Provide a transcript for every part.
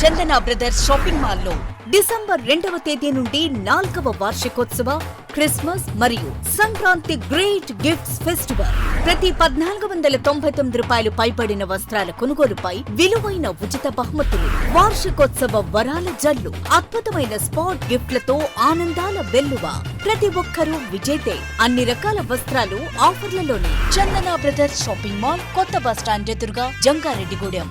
చందన brothers shopping మాల్లో December రెండవ తేదీ నుండి నాలుగవ వార్షికోత్సవ క్రిస్మస్ మరియు సంక్రాంతి గ్రేట్ గిఫ్ట్స్ ఫెస్టివల్. ప్రతి పద్నాలుగు వందల తొంభై తొమ్మిది రూపాయలు పైబడిన వస్త్రాల కొనుగోలుపై విలువైన ఉచిత బహుమతులు. వార్షికోత్సవ వరాల జల్లు అద్భుతమైన స్పాట్ గిఫ్ట్లతో ఆనందాల వెల్లువ. ప్రతి ఒక్కరూ విజేతే. అన్ని రకాల వస్త్రాలు ఆఫర్లలోనే. చందన బ్రదర్స్ షాపింగ్ మాల్ కొత్త బస్టాండ్ ఎదురుగా Jangareddygudem.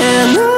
hello.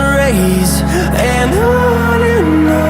rays and on and on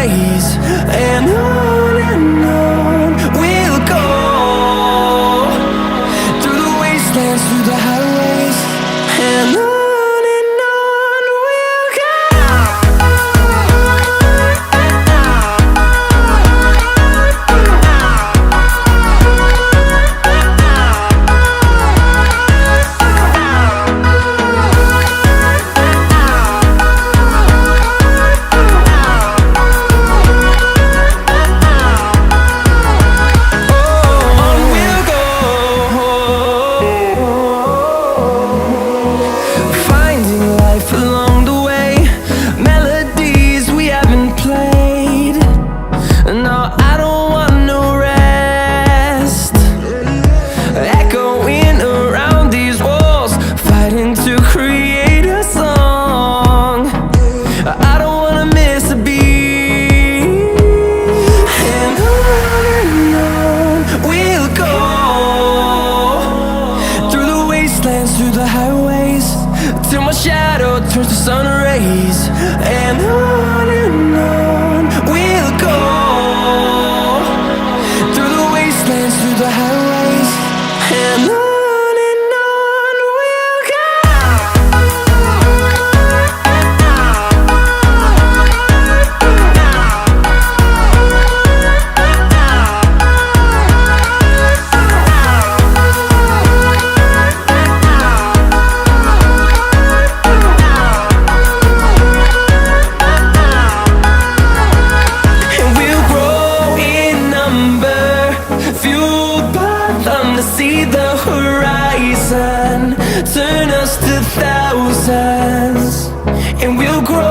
and we'll grow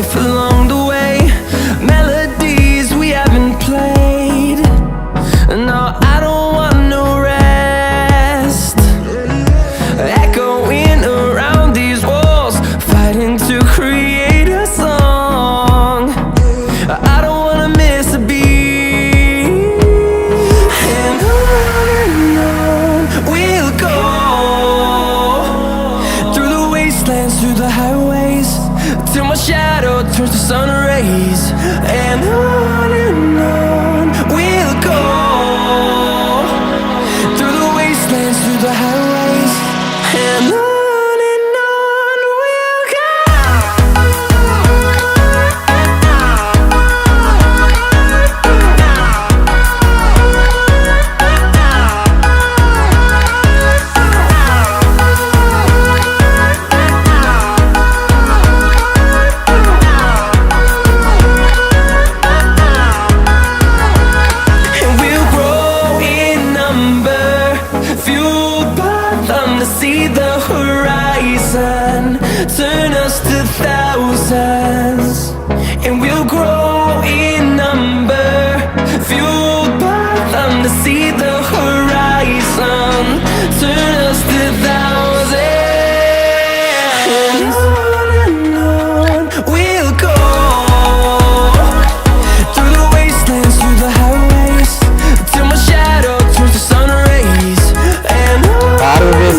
life alone.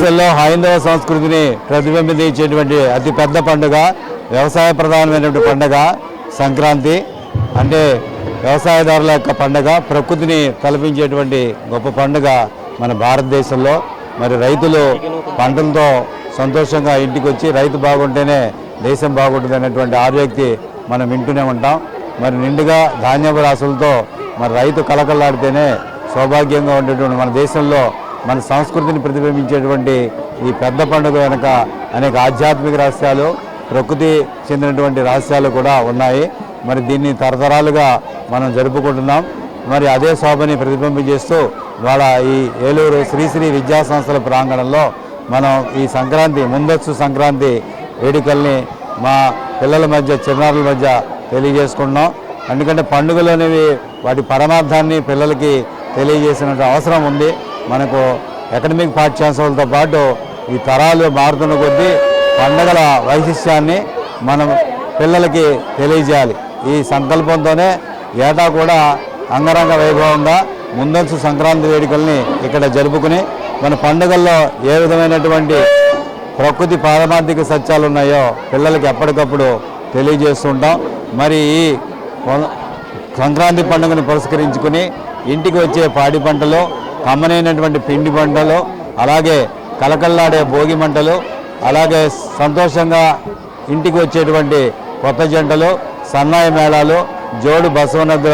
దేశంలో హైందవ సంస్కృతిని ప్రతిబింబించేటువంటి అతి పెద్ద పండుగ వ్యవసాయ ప్రధానమైనటువంటి పండుగ సంక్రాంతి. అంటే వ్యవసాయదారుల యొక్క పండుగ ప్రకృతిని కల్పించేటువంటి గొప్ప పండుగ మన భారతదేశంలో. మరి రైతులు పంటలతో సంతోషంగా ఇంటికి వచ్చి రైతు బాగుంటేనే దేశం బాగుంటుంది అనేటువంటి ఆర్యోక్తి మనం వింటూనే ఉంటాం. మరి నిండుగా ధాన్యపు రాసులతో మరి రైతు కలకలాడితేనే సౌభాగ్యంగా ఉండేటువంటి మన దేశంలో మన సంస్కృతిని ప్రతిబింబించేటువంటి ఈ పెద్ద పండుగ వెనుక అనేక ఆధ్యాత్మిక రహస్యాలు ప్రకృతి చెందినటువంటి రహస్యాలు కూడా ఉన్నాయి. మరి దీన్ని తరతరాలుగా మనం జరుపుకుంటున్నాం. మరి అదే శోభని ప్రతిబింబించేస్తూ వాళ్ళ ఈ ఏలూరు శ్రీశ్రీ విద్యా సంస్థల ప్రాంగణంలో మనం ఈ సంక్రాంతి ముందస్తు సంక్రాంతి వేడుకల్ని మా పిల్లల మధ్య చిన్నారుల మధ్య తెలియజేసుకుంటున్నాం. ఎందుకంటే పండుగలు అనేవి వాటి పరమార్థాన్ని పిల్లలకి తెలియజేసిన అవసరం ఉంది. మనకు అకాడమిక్ పాఠ్యాంశాలతో పాటు ఈ తరాలు మారుతున్న కొద్దీ పండుగల వైశిష్యాన్ని మనం పిల్లలకి తెలియజేయాలి. ఈ సంకల్పంతోనే ఏటా కూడా అంగరంగ వైభవంగా ముందస్తు సంక్రాంతి వేడుకల్ని ఇక్కడ జరుపుకుని మన పండుగల్లో ఏ విధమైనటువంటి ప్రకృతి పారమార్థిక సత్యాలు ఉన్నాయో పిల్లలకి ఎప్పటికప్పుడు తెలియజేస్తుంటాం. మరి ఈ సంక్రాంతి పండుగను పురస్కరించుకుని ఇంటికి వచ్చే పాడి పంటలు కమ్మనైనటువంటి పిండి పంటలు అలాగే కలకల్లాడే భోగి మంటలు అలాగే సంతోషంగా ఇంటికి వచ్చేటువంటి కొత్త జంటలు సన్నాయి మేళాలు జోడు బసవనద్ర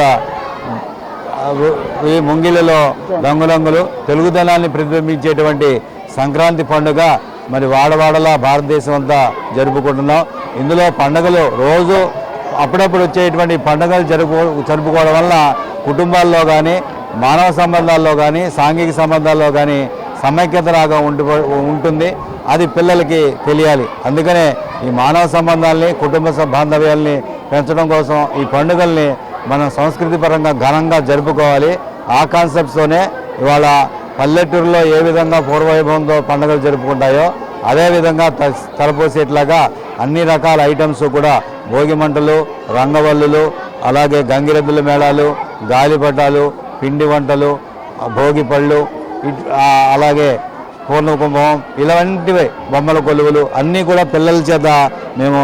ఈ ముంగిలలో రంగురంగులు తెలుగుదనాన్ని ప్రతిబింబించేటువంటి సంక్రాంతి పండుగ మరి వాడవాడలా భారతదేశం అంతా జరుపుకుంటున్నాం. ఇందులో పండుగలు రోజు అప్పుడప్పుడు వచ్చేటువంటి పండుగలు జరుపు జరుపుకోవడం వల్ల కుటుంబాల్లో కానీ మానవ సంబంధాల్లో కానీ సాంఘిక సంబంధాల్లో కానీ సమైక్యత రాగా ఉండి ఉంటుంది. అది పిల్లలకి తెలియాలి. అందుకనే ఈ మానవ సంబంధాల్ని కుటుంబ బాంధవ్యాల్ని పెంచడం కోసం ఈ పండుగల్ని మనం సంస్కృతి పరంగా ఘనంగా జరుపుకోవాలి. ఆ కాన్సెప్ట్స్తోనే ఇవాళ పల్లెటూరులో ఏ విధంగా పూర్వవైభవంతో పండుగలు జరుపుకుంటాయో అదేవిధంగా త తలపోసేట్లాగా అన్ని రకాల ఐటమ్స్ కూడా భోగి మంటలు రంగవల్లులు అలాగే గంగిరెద్దుల మేళాలు గాలిపటాలు పిండి వంటలు భోగి పళ్ళు అలాగే పూర్ణ కుంభం ఇలాంటివి బొమ్మల కొలువులు అన్నీ కూడా పిల్లల చేత మేము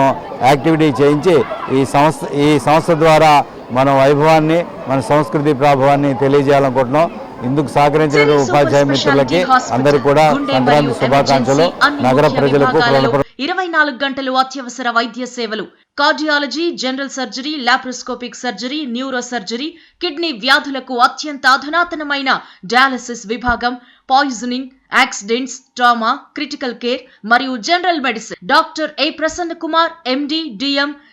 యాక్టివిటీ చేయించి ఈ సంస్థ ఈ సంస్థ ద్వారా మన వైభవాన్ని మన సంస్కృతి ప్రభావాన్ని తెలియజేయాలనుకుంటున్నాం. ఇందుకు సహకరించిన ఉపాధ్యాయ మిత్రులకి అందరికీ కూడా సంక్రాంతి శుభాకాంక్షలు. నగర ప్రజలకు ప్రజల ఇరవై నాలుగు గంటలు అత్యవసర వైద్య సేవలు. Cardiology general surgery laparoscopic surgery neuro surgery kidney వ్యాధులకు అత్యంత అధునాతనమైన డయాలసిస్ విభాగం. Poisoning accidents trauma critical care మరియు general medicine. Doctor A Prasanna Kumar MD DM